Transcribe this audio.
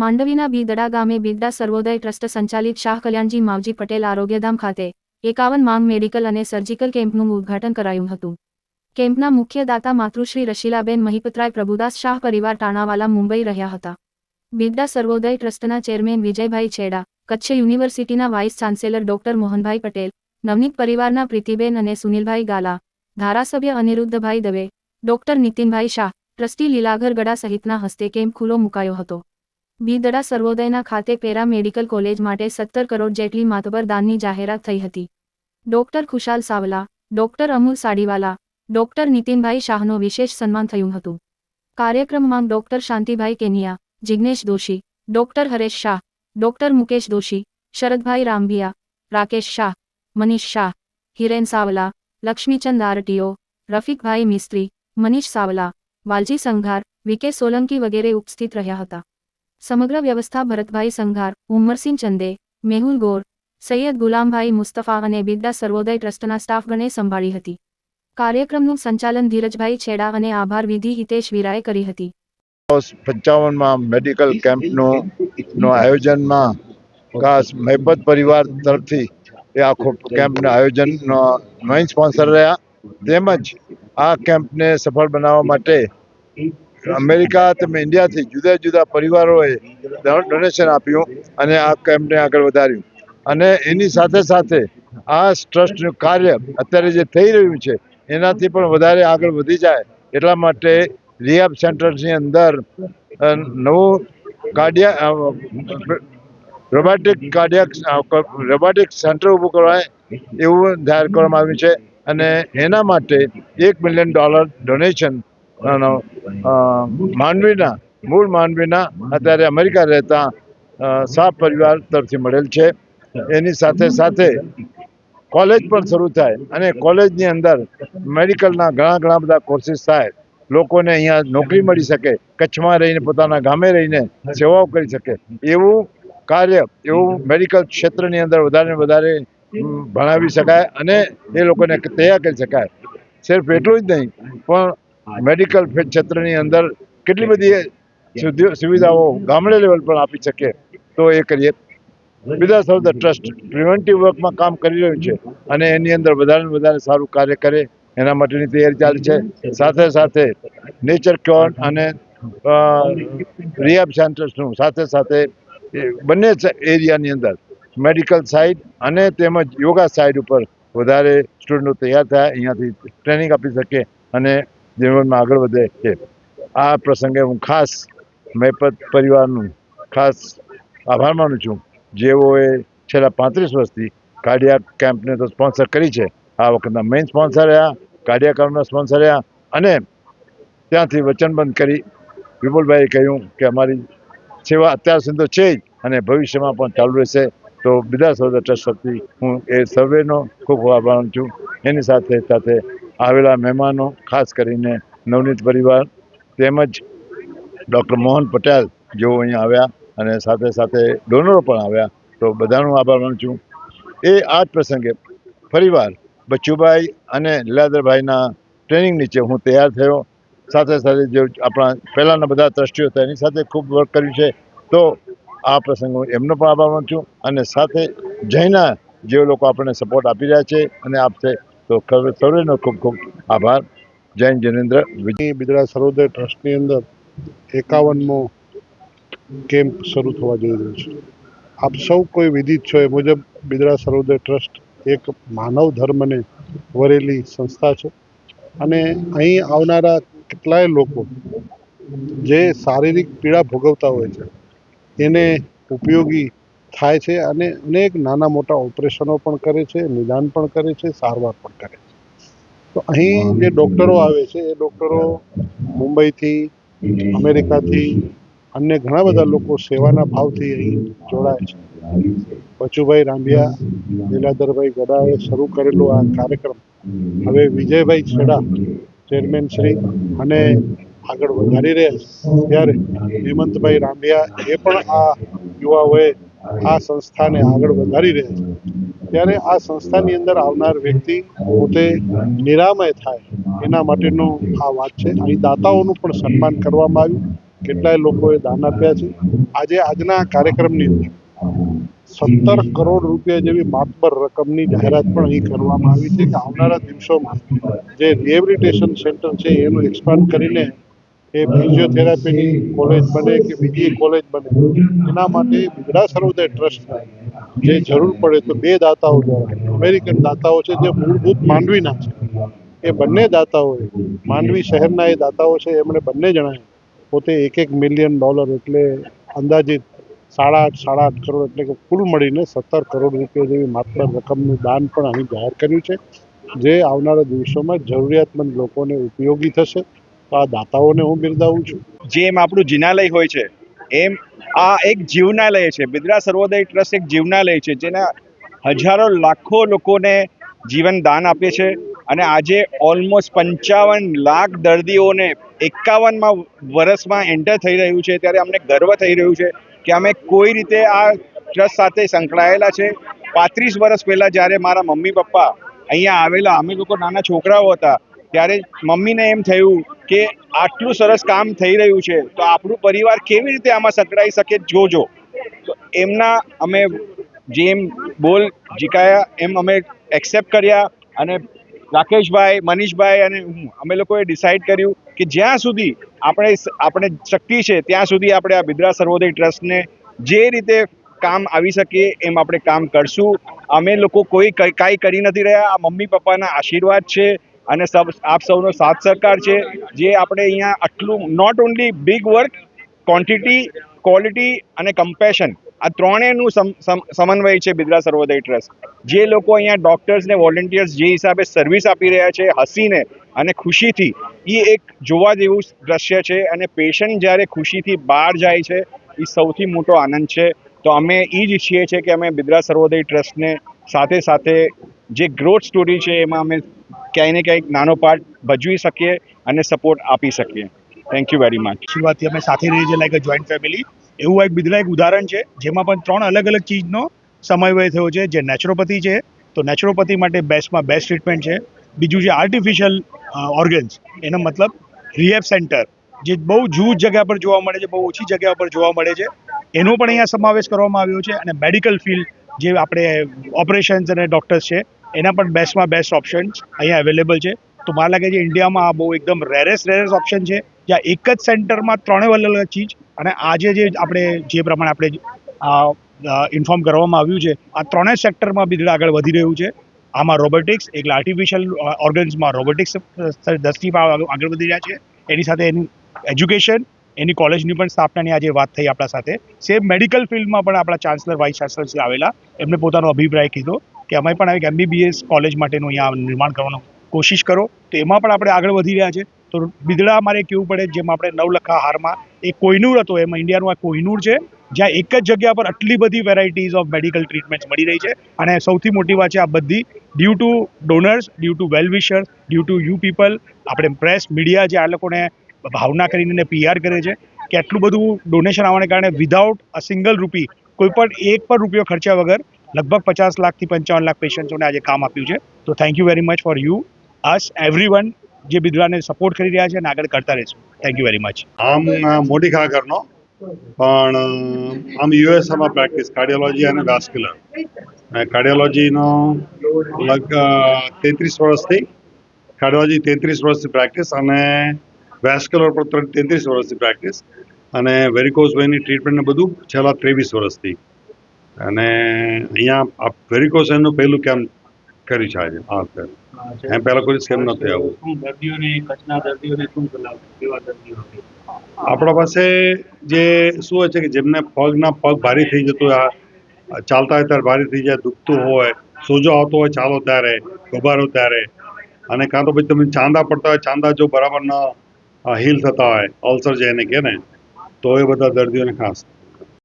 માંડવીના બીદડા ગામે બીદડા સર્વોદય ટ્રસ્ટ સંચાલિત શાહ કલ્યાણજી માવજી પટેલ આરોગ્યધામ ખાતે એકાવન માંગ મેડિકલ અને સર્જિકલ કેમ્પનું ઉદ્ઘાટન કરાયું હતું. કેમ્પના મુખ્ય દાતા માતૃશ્રી રશીલાબેન મહિપતરાય પ્રભુદાસ શાહ પરિવાર ટાણાવાલા મુંબઈ રહ્યા હતા. બીદડા સર્વોદય ટ્રસ્ટના ચેરમેન વિજયભાઈ છેડા, કચ્છ યુનિવર્સિટીના vice chancellor doctor Mohanbhai Patel, Navneet પરિવારના પ્રીતિબેન અને સુનિલભાઈ ગાલા, ધારાસભ્ય અનિરુદ્ધભાઈ દવે, ડોક્ટર નીતિનભાઈ શાહ, ટ્રસ્ટી લીલાઘર ગડા સહિતના હસ્તે કેમ્પ ખુલ્લો મુકાયો હતો. બીદડા સર્વોદયના ખાતે પેરા મેડિકલ કોલેજ માટે સત્તર કરોડ જેટલી માતબર દાનની જાહેરાત થઈ હતી. Doctor Khushal Savla, doctor Amul Sadiwala, doctor Nitinbhai શાહનો વિશેષ સન્માન થયું હતું. કાર્યક્રમમાં doctor Shantibhai Kenia, Jignesh Doshi, doctor Haresh Shah, doctor Mukesh Doshi, Sharadbhai Rambhia, Rakesh Shah, Manish Shah, Hiren Savla, Laxmichand RTO, Rafiqbhai Mistry, Manish Savla, Valji Sanghar VK Solanki વગેરે ઉપસ્થિત રહ્યા હતા. સમગ્ર વ્યવસ્થા ભરતભાઈ સંઘાર, ઉમરસિંહ ચંદે, મેહુલ ગોર, સૈયદ ગુલામભાઈ મુસ્તફા અને બિરદા સર્વોદય ટ્રસ્ટના સ્ટાફગણે સંભાળી હતી. કાર્યક્રમનું સંચાલન ધીરજભાઈ છેડા અને આભાર વિધિ હિતેશ વીરાએ કરી હતી. પંચાવનમાં મેડિકલ કેમ્પનું આયોજનમાં ખાસ મહેબત પરિવાર તરફથી એ આખો કેમ્પનું આયોજન મેઇન સ્પોન્સર રહ્યા. તેમજ આ કેમ્પને સફળ બનાવવા માટે અમેરિકા તેમજ ઇન્ડિયાથી જુદા જુદા પરિવારોએ ડોનેશન આપ્યું અને આ કેમ્પને આગળ વધાર્યું. અને એની સાથે સાથે આ ટ્રસ્ટનું કાર્ય અત્યારે જે થઈ રહ્યું છે, એનાથી પણ વધારે આગળ વધી જાય એટલા માટે રિયાબ સેન્ટર્સની અંદર નવું cardiac robotic cardiac robotic centre ઊભું કરવાય એવું જાહેર કરવામાં આવ્યું છે. અને એના માટે એક મિલિયન ડોલર ડોનેશન માંડવીના મૂળ માંડવીના અત્યારે અમેરિકા રહેતા શાહ પરિવાર તરફથી મળેલ છે એની સાથે સાથે કોલેજ પણ શરૂ થાય અને કોલેજની અંદર મેડિકલના ઘણા ઘણા બધા કોર્સિસ થાય લોકોને અહીંયા નોકરી મળી શકે કચ્છમાં રહીને પોતાના ગામે રહીને સેવાઓ કરી શકે એવું કાર્ય એવું મેડિકલ ક્ષેત્રની અંદર વધારે વધારે ભણાવી શકાય અને એ લોકોને તૈયાર કરી શકાય સિર્ફ એટલું જ નહીં પણ મેડિકલ ક્ષેત્રની અંદર કેટલી બધી સુવિધાઓ ગામડે લેવલ પર આપી શકે તો એ કરીએ. બીજા ઓફ ધ ટ્રસ્ટ પ્રિવેન્ટિવ વર્કમાં કામ કરી રહ્યું છે અને એની અંદર વધારે વધારે સારું કાર્ય કરે એના માટેની તૈયારી ચાલે છે. સાથે સાથે નેચર ક્યોર અને રિયાબ સેન્ટર્સનું સાથે સાથે બંને એરિયાની અંદર મેડિકલ સાઇડ અને તેમજ યોગા સાઇડ ઉપર વધારે સ્ટુડન્ટો તૈયાર થાય અહીંયાથી ટ્રેનિંગ આપી શકે અને જીવનમાં આગળ વધે છે. આ પ્રસંગે હું ખાસ મેપત પરિવારનું ખાસ આભાર માનું છું. જેઓએ છેલ્લા પાંત્રીસ વર્ષથી કાર્ડિયાક કેમ્પને તો સ્પોન્સર કરી છે. આ વખતના મેઇન સ્પોન્સર રહ્યા કાર્ડિયાકરના સ્પોન્સર રહ્યા અને ત્યાંથી વચનબંધ કરી વિપુલભાઈએ કહ્યું કે અમારી સેવા અત્યાર સુધી તો છે જ અને ભવિષ્યમાં પણ ચાલુ રહેશે. તો બીજા સૌદા ટ્રસ્ટ વતી હું એ સર્વેનો ખૂબ ખૂબ આભાર છું. એની સાથે સાથે આવેલા મહેમાનો, ખાસ કરીને નવનીત પરિવાર તેમજ ડૉક્ટર મોહન પટેલ જેઓ અહીંયા આવ્યા અને સાથે સાથે ડોનરો પણ આવ્યા. તો બધાનો આભાર માનું છું. એ આ જ પ્રસંગે ફરીવાર બચ્ચુભાઈ અને લીલાધરભાઈના ટ્રેનિંગ નીચે હું તૈયાર થયો. સાથે સાથે જે આપણા પહેલાંના બધા ટ્રસ્ટીઓ હતા એની સાથે ખૂબ વર્ક કર્યું છે. તો આ પ્રસંગે હું એમનો પણ આભાર માનું છું. અને સાથે જૈના જે લોકો આપણને સપોર્ટ આપી રહ્યા છે અને આપશે તો સર્વેનો ખૂબ ખૂબ આભાર. જૈન જનેન્દ્ર વિજય બિદડા સર્વોદય ટ્રસ્ટની અંદર એકાવનમો કેમ્પ શરૂ થવા જઈ રહ્યો છે. આપ સૌ કોઈ વિદિત છો એ મુજબ બિદડા સર્વોદય ટ્રસ્ટ એક માનવ ધર્મને વરેલી સંસ્થા છે. અને અહીં આવનારા કેટલાય લોકો જે શારીરિક પીડા ભોગવતા હોય છે, એને ઉપયોગી થાય છે અને અનેક નાના મોટા ઓપરેશનો પણ કરે છે નિદાન પણ કરે છે સારવાર પણ કરે છે. તો અહીં જે ડૉક્ટરો આવે છે એ ડૉક્ટરો મુંબઈથી અમેરિકાથી અન્ય ઘણા બધા લોકો સેવાના ભાવથી અહીં જોડાય છે. બચુભાઈ રાંભિયા લીલાધરભાઈ ગડાએ શરૂ કરેલો આ કાર્યક્રમ. હવે વિજયભાઈ છેડા ચેરમેન શ્રી અને આગળ વધારી રહ્યા છે. ત્યારે હેમંતભાઈ રાંભિયા એ પણ આ યુવાઓએ આ સંસ્થાને આગળ વધારી રહ્યા છે. ત્યારે આ સંસ્થાની અંદર આવનાર વ્યક્તિ પોતે નિરામય થાય એના માટેનો આ વાત છે. અહીં દાતાઓનું પણ સન્માન કરવામાં આવ્યું. કેટલાય લોકોએ દાન આપ્યા છે. આજે આજના કાર્યક્રમની અંદર સત્તર કરોડ રૂપિયા જેવી માતબર રકમની જાહેરાત પણ અહીં કરવામાં આવી છે કે આવનારા દિવસોમાં જે રિહેબિલિટેશન સેન્ટર છે એનું એક્સપાન્ડ કરીને એ ફિઝિયોથેરાપીની કોલેજ બને કે બીજી કોલેજ બને, એના માટે બિગડા સર્વોદય ટ્રસ્ટને જે જરૂર પડે તો બે દાતાઓ દ્વારા, અમેરિકન દાતાઓ છે જે મૂળભૂત માંડવીના છે. એ બંને દાતાઓએ, માંડવી શહેરના એ દાતાઓ છે, એમણે બંને જણાએ પોતે એક એક મિલિયન ડોલર એટલે અંદાજિત સાડા આઠ સાડા આઠ કરોડ એટલે કે કુલ મળીને સત્તર કરોડ રૂપિયા જેવી માત્ર રકમનું દાન પણ અહીં જાહેર કર્યું છે, જે આવનારા દિવસોમાં જરૂરિયાતમંદ લોકોને ઉપયોગી થશે. આ દાતાઓને હું બિરદાવું છું. જેમ આપણું જિનાલય હોય છે, એમ આ એક જીવનાલય છે. બિદ્રા સર્વોદય ટ્રસ્ટ એક જીવનાલય છે, જેના હજારો લાખો લોકોને જીવન દાન આપે છે અને આજે ઓલમોસ્ટ પંચાવન લાખ દર્દીઓને એકાવનમાં વર્ષમાં એન્ટર થઈ રહ્યું છે. ત્યારે અમને ગર્વ થઈ રહ્યું છે કે અમે કોઈ રીતે આ ટ્રસ્ટ સાથે સંકળાયેલા છે. પાંત્રીસ વર્ષ પહેલાં જ્યારે મારા મમ્મી પપ્પા અહીંયા આવેલા, અમે લોકો નાના છોકરાઓ હતા, ત્યારે મમ્મીને એમ થયું કે આટલું સરસ કામ થઈ રહ્યું છે, તો આપણું પરિવાર કેવી રીતે આમાં સંકળાઈ શકે જોજો. તો એમના અમે જેમ બોલ જીકાયા, એમ અમે એક્સેપ્ટ કર્યા અને રાકેશભાઈ, મનીષભાઈ અને અમે લોકોએ ડિસાઈડ કર્યું કે જ્યાં સુધી આપણે આપણે શક્તિ છે, ત્યાં સુધી આપણે આ બિદ્રા સર્વોદય ટ્રસ્ટને જે રીતે કામ આવી શકીએ એમ આપણે કામ કરશું. અમે લોકો કોઈ, કાંઈ કરી નથી રહ્યા. આ મમ્મી પપ્પાના આશીર્વાદ છે. અને સબ આપ સૌનો સાથ સહકાર છે, જે આપણે અહીંયા આટલું not only big work quantity quality અને કમ્પેશન આ ત્રણેયનું સમ- સમ- સમન્વય છે બિદ્રા સર્વોદય ટ્રસ્ટ. જે લોકો અહીંયા ડૉક્ટર્સને વોલેન્ટિયર્સ જે હિસાબે સર્વિસ આપી રહ્યા છે, હસીને અને ખુશીથી, એ એક જોવા જેવું દ્રશ્ય છે અને પેશન્ટ જ્યારે ખુશીથી બહાર જાય છે, એ સૌથી મોટો આનંદ છે. તો અમે એ જ ઈચ્છીએ છીએ કે અમે બિદ્રા સર્વોદય ટ્રસ્ટને સાથે સાથે જે ગ્રોથ સ્ટોરી છે એમાં અમે ક્યાંય ને ક્યાંક નાનો પાર્ટ ભજવી શકીએ અને સપોર્ટ આપી શકીએ. થેન્ક યુ વેરી મચ શરૂઆતથી અમે સાથે રહીએ છીએ લાઈક અ જોઈન્ટ ફેમિલી એવું એક બિદલા એક ઉદાહરણ છે, જેમાં પણ ત્રણ અલગ અલગ ચીજનો સમન્વય થયો છે. જે નેચરોપથી છે, તો નેચરોપથી માટે બેસ્ટમાં બેસ્ટ ટ્રીટમેન્ટ છે. બીજું છે આર્ટિફિશિયલ ઓર્ગન્સ એનો મતલબ રિહેબ સેન્ટર જે બહુ જૂજ જગ્યા પર જોવા મળે છે, બહુ ઓછી જગ્યા પર જોવા મળે છે. એનો પણ અહીંયા સમાવેશ કરવામાં આવ્યો છે અને મેડિકલ ફિલ્ડ જે આપણે ઓપરેશન્સ અને ડૉક્ટર્સ છે એના પણ બેસ્ટમાં બેસ્ટ ઓપ્શન્સ અહીંયા અવેલેબલ છે. તો મને લાગે છે ઇન્ડિયામાં આ બહુ એકદમ રેરેસ્ટ રેરેસ્ટ ઓપ્શન છે. જ્યાં એક જ સેન્ટરમાં ત્રણેય અલગ અલગ ચીજ અને આજે જે આપણે, જે પ્રમાણે આપણે ઇન્ફોર્મ કરવામાં આવ્યું છે, આ ત્રણેય સેક્ટરમાં બિદડા આગળ વધી રહ્યું છે. આમાં રોબોટિક્સ એક આર્ટિફિશિયલ ઓર્ગન્સમાં રોબોટિક્સ દસથી આગળ વધી રહ્યા છે. એની સાથે એનું એજ્યુકેશન એની કોલેજની પણ સ્થાપનાની આજે વાત થઈ આપણા સાથે. સેમ મેડિકલ ફિલ્ડમાં પણ આપણા ચાન્સલર વાઇસ ચાન્સલર આવેલા. એમને પોતાનો અભિપ્રાય કીધો. કે અમે પણ એક એમબીબીએસ કોલેજ માટેનું અહીંયા નિર્માણ કરવાનો કોશિશ કરો. તો એમાં પણ આપણે આગળ વધી રહ્યા છે. તો બિદડા મારે કેવું પડે જેમ આપણે નવલખા હારમાં, એ કોહિનૂર હતો, એમાં ઇન્ડિયાનું આ કોહિનૂર છે, જ્યાં એક જ જગ્યા પર આટલી બધી વેરાયટીઝ ઓફ મેડિકલ ટ્રીટમેન્ટ્સ મળી રહી છે. અને સૌથી મોટી વાત છે આ બધી due to donors due to well due to you people આપણે પ્રેસ મીડિયા જે આ લોકોને ભાવના કરીને પીઆર કરે છે, કે આટલું બધું ડોનેશન આવવાને કારણે વિધાઉટ અ સિંગલ રૂપી કોઈ પણ એક પણ રૂપિયો ખર્ચ્યા વગર લગભગ પચાસ લાખથી પંચાવન લાખ પેશન્ટોને આજે કામ આપ્યું છે. તો thank you very much for you us everyone જે બિદરાને સપોર્ટ કરી રહ્યા છે અને આગળ કરતા રહેશું. થેન્ક યુ વેરી મચ આમ મોટી ખાગરનો પણ આમ યુએસએમાં પ્રેક્ટિસ કાર્ડિયોલોજી અને વાસ્ક્યુલર કાર્ડિયોલોજીનો લગ તેત્રીસ વર્ષથી કાર્ડિયોલોજી તેત્રીસ વર્ષથી પ્રેક્ટિસ અને વેસ્ક્યુલર પર તેત્રીસ વર્ષથી પ્રેક્ટિસ અને વેરિકોઝ વેની ટ્રીટમેન્ટ બધું છેલ્લા ત્રેવીસ વર્ષથી. અને અહીંયા આ વેનનું પહેલું કેમ્પ કર્યું છે આજે? આ વખતે એમ પહેલાં કોઈ કેમ નહોતું આવું. દર્દીઓને કચ્છના દર્દીઓને શું સલાહ કેવા દર્દીઓ આપણા પાસે જે શું હોય છે કે જેમને પગના પગ ભારી થઈ જતું આ ચાલતા હોય ત્યારે ભારી થઈ જાય દુખતું હોય સોજો આવતો હોય ચાલો ત્યારે ગભારો ત્યારે. અને કાં તો પછી તમે ચાંદા પડતા હોય ચાંદા જો બરાબર ન હીલ થતા હોય અલ્સર જેને કહે ને તો એ બધા દર્દીઓને ખાસ.